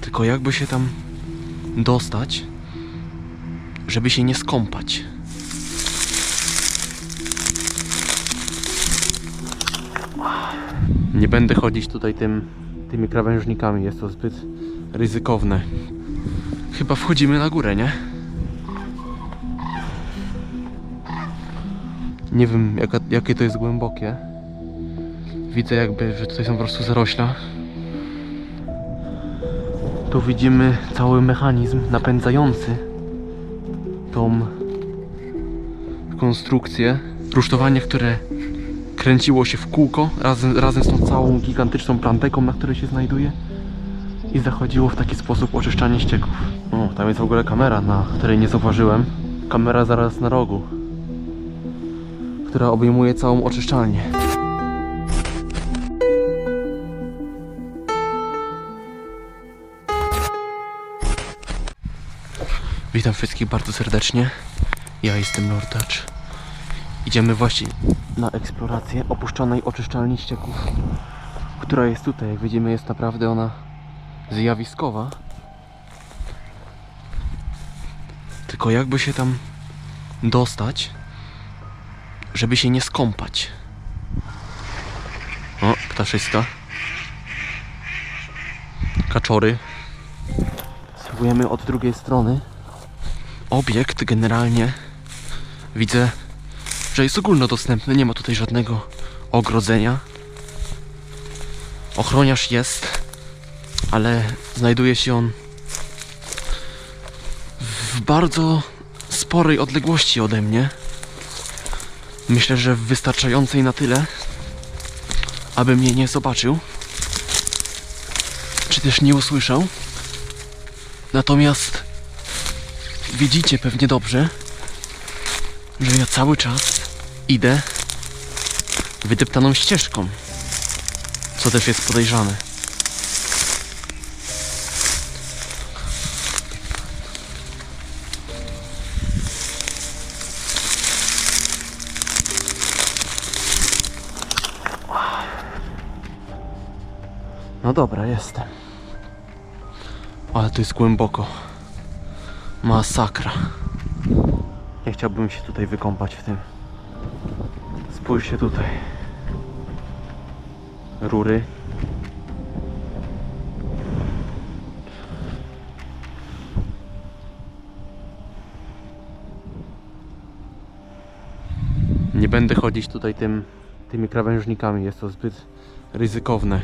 Tylko jakby się tam dostać, żeby się nie skąpać. Nie będę chodzić tutaj tym, tymi krawężnikami, jest to zbyt ryzykowne. Chyba wchodzimy na górę, nie? Nie wiem jaka, jakie to jest głębokie. Widzę jakby, że tutaj są po prostu zarośla. Tu widzimy cały mechanizm napędzający tą konstrukcję. Rusztowanie, które kręciło się w kółko razem, razem z tą całą gigantyczną planteką, na której się znajduje i zachodziło w taki sposób oczyszczanie ścieków. O, tam jest w ogóle kamera, na której nie zauważyłem. Kamera zaraz na rogu, która obejmuje całą oczyszczalnię. Witam wszystkich bardzo serdecznie. Ja jestem Lord Dutch. Idziemy właśnie na eksplorację opuszczonej oczyszczalni ścieków, która jest tutaj. Jak widzimy, jest naprawdę ona zjawiskowa. Tylko jakby się tam dostać, żeby się nie skąpać. O, ptaszyska. Kaczory. Spróbujemy od drugiej strony. Obiekt generalnie widzę, że jest ogólnodostępny. Nie ma tutaj żadnego ogrodzenia. Ochroniarz jest, ale znajduje się on w bardzo sporej odległości ode mnie. Myślę, że wystarczającej na tyle, aby mnie nie zobaczył, czy też nie usłyszał. Natomiast widzicie pewnie dobrze, że ja cały czas idę wydeptaną ścieżką, co też jest podejrzane. No dobra, jestem. Ale to jest głęboko. Masakra. Nie chciałbym się tutaj wykąpać w tym. Spójrzcie tutaj. Rury. Nie będę chodzić tutaj tym, tymi krawężnikami, jest to zbyt ryzykowne.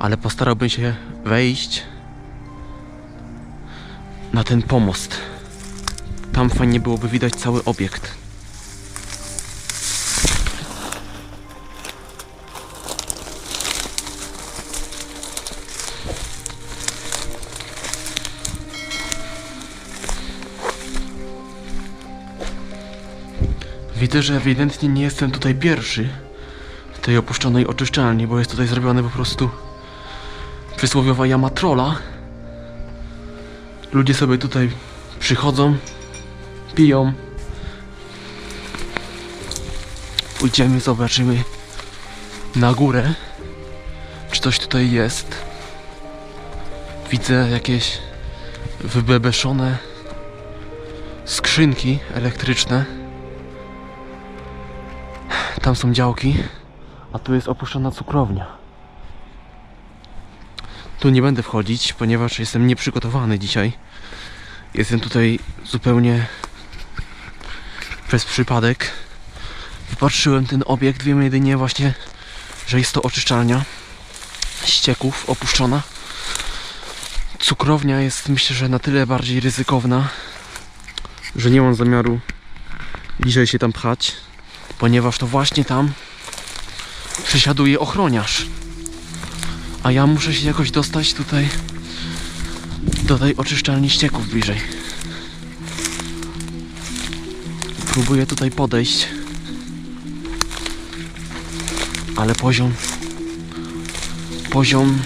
Ale postarałbym się wejść na ten pomost. Tam fajnie byłoby widać cały obiekt. Widzę, że ewidentnie nie jestem tutaj pierwszy w tej opuszczonej oczyszczalni, bo jest tutaj zrobione po prostu przysłowiowa jama trola. Ludzie sobie tutaj przychodzą, piją. Pójdziemy, zobaczymy na górę, czy coś tutaj jest. Widzę jakieś wybebeszone skrzynki elektryczne. Tam są działki, a tu jest opuszczona cukrownia. Tu nie będę wchodzić, ponieważ jestem nieprzygotowany dzisiaj. Jestem tutaj zupełnie przez przypadek. Wypatrzyłem ten obiekt, wiem jedynie właśnie, że jest to oczyszczalnia ścieków opuszczona. Cukrownia jest myślę, że na tyle bardziej ryzykowna, że nie mam zamiaru bliżej się tam pchać, ponieważ to właśnie tam przesiaduje ochroniarz. A ja muszę się jakoś dostać tutaj do tej oczyszczalni ścieków bliżej. Próbuję tutaj podejść. Ale poziom poziom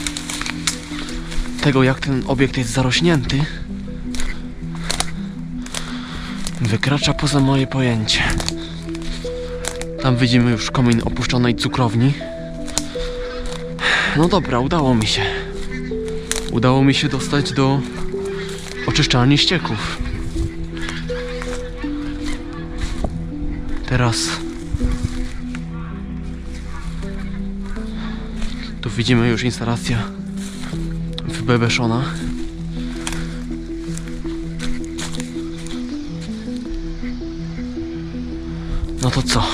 tego jak ten obiekt jest zarośnięty wykracza poza moje pojęcie. Tam widzimy już komin opuszczonej cukrowni. No dobra, udało mi się. Udało mi się dostać do oczyszczalni ścieków. Teraz tu widzimy już instalacja wybebeszona. No to co?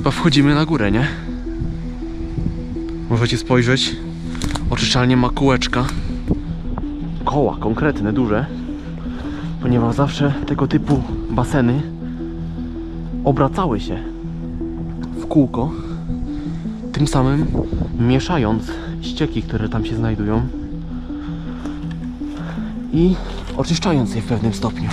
Chyba wchodzimy na górę, nie? Możecie spojrzeć. Oczyszczalnie ma kółeczka. Koła konkretne, duże. Ponieważ zawsze tego typu baseny obracały się w kółko. Tym samym mieszając ścieki, które tam się znajdują i oczyszczając je w pewnym stopniu.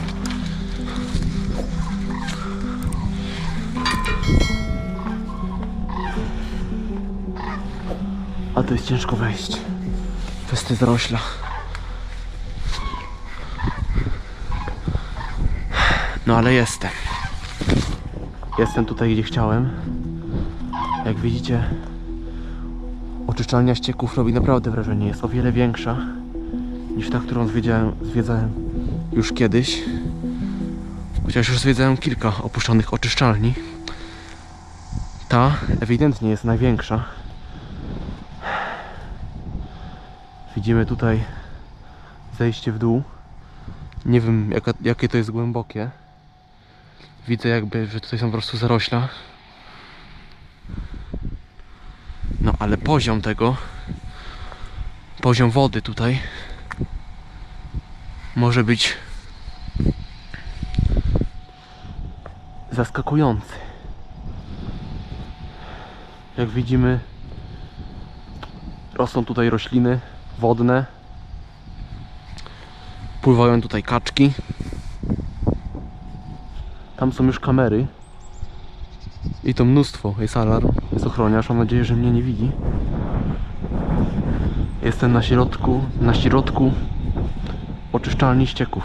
A to jest ciężko wejść przez te zarośla. No ale jestem. Jestem tutaj, gdzie chciałem. Jak widzicie, oczyszczalnia ścieków robi naprawdę wrażenie. Jest o wiele większa niż ta, którą zwiedziałem, zwiedzałem już kiedyś. Chociaż już zwiedzałem kilka opuszczonych oczyszczalni. Ta ewidentnie jest największa. Widzimy tutaj zejście w dół. Nie wiem jaka, jakie to jest głębokie. Widzę jakby, że tutaj są po prostu zarośla. No ale poziom tego, poziom wody tutaj może być zaskakujący. Jak widzimy, rosną tutaj rośliny wodne. Pływają tutaj kaczki. Tam są już kamery. I to mnóstwo. Jest alarm, jest ochroniarz. Mam nadzieję, że mnie nie widzi. Jestem na środku, na środku oczyszczalni ścieków.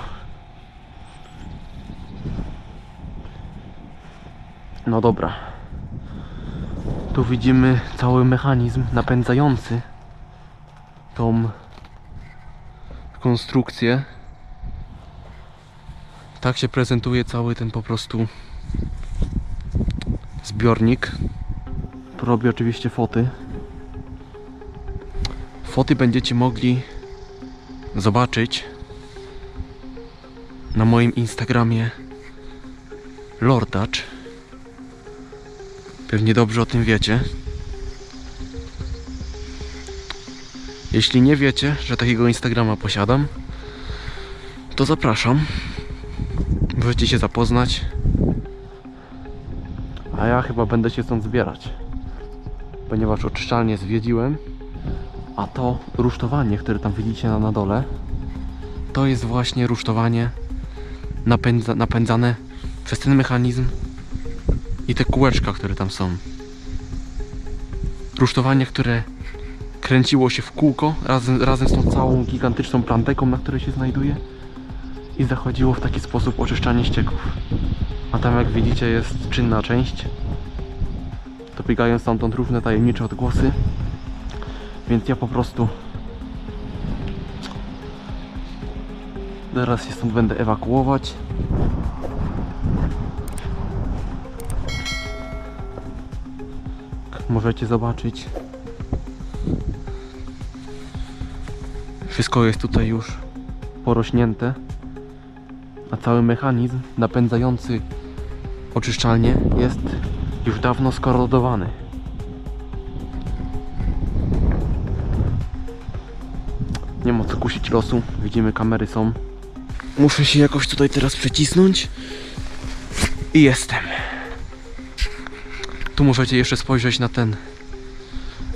No dobra. Tu widzimy cały mechanizm napędzający tą konstrukcję. Tak się prezentuje cały ten po prostu zbiornik. Robię oczywiście foty. Foty będziecie mogli zobaczyć na moim Instagramie Lordacz. Pewnie dobrze o tym wiecie. Jeśli nie wiecie, że takiego Instagrama posiadam, to zapraszam. Możecie się zapoznać. A ja chyba będę się stąd zbierać. Ponieważ oczyszczalnię zwiedziłem, a to rusztowanie, które tam widzicie na, na dole, to jest właśnie rusztowanie napędza, napędzane przez ten mechanizm i te kółeczka, które tam są. Rusztowanie, które kręciło się w kółko razem, razem z tą całą gigantyczną planteką, na której się znajduje i zachodziło w taki sposób oczyszczanie ścieków. A tam jak widzicie jest czynna część. Dobiegają stamtąd różne tajemnicze odgłosy. Więc ja po prostu Teraz się stąd będę ewakuować. Możecie zobaczyć. Wszystko jest tutaj już porośnięte. A cały mechanizm napędzający oczyszczalnię jest już dawno skorodowany. Nie ma co kusić losu. Widzimy kamery są. Muszę się jakoś tutaj teraz przecisnąć. I jestem. Tu możecie jeszcze spojrzeć na ten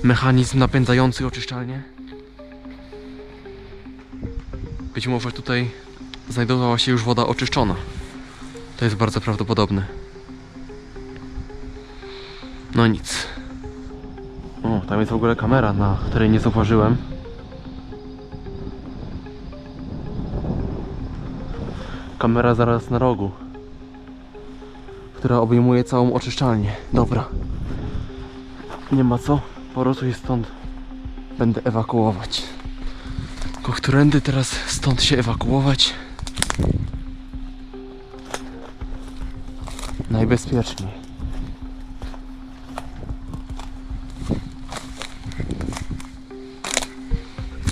mechanizm napędzający oczyszczalnię. Być może tutaj znajdowała się już woda oczyszczona. To jest bardzo prawdopodobne. No nic. O, tam jest w ogóle kamera, na której nie zauważyłem. Kamera zaraz na rogu. która obejmuje całą oczyszczalnię. Dobra. Nie ma co, po prostu stąd będę ewakuować. Tylko którędy teraz stąd się ewakuować? Najbezpieczniej.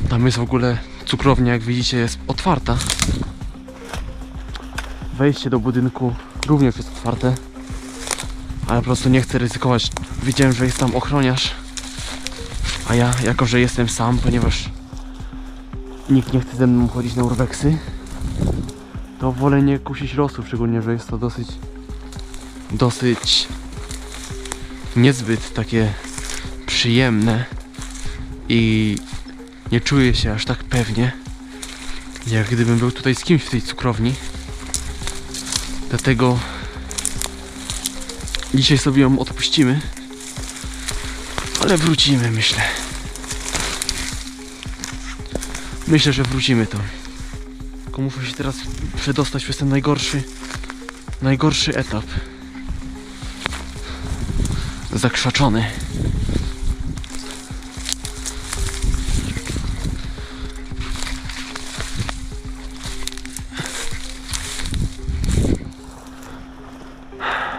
Tam jest w ogóle cukrownia, jak widzicie, jest otwarta. Wejście do budynku również jest otwarte. Ale po prostu nie chcę ryzykować. Wiedziałem, że jest tam ochroniarz. A ja, jako że jestem sam, ponieważ nikt nie chce ze mną chodzić na urbexy, to wolę nie kusić losu, szczególnie, że jest to dosyć dosyć niezbyt takie przyjemne i nie czuję się aż tak pewnie, jak gdybym był tutaj z kimś w tej cukrowni. Dlatego dzisiaj sobie ją odpuścimy, ale wrócimy, myślę. Myślę, że wrócimy to. Tylko muszę się teraz przedostać przez ten najgorszy, najgorszy etap. Zakrzaczony.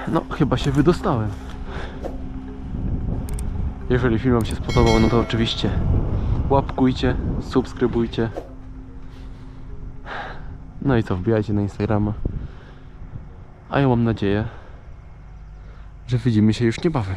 No, chyba się wydostałem. Jeżeli film Wam się spodobał, no to oczywiście łapkujcie, subskrybujcie. No i co, wbijajcie na Instagrama. A ja mam nadzieję, że widzimy się już niebawem.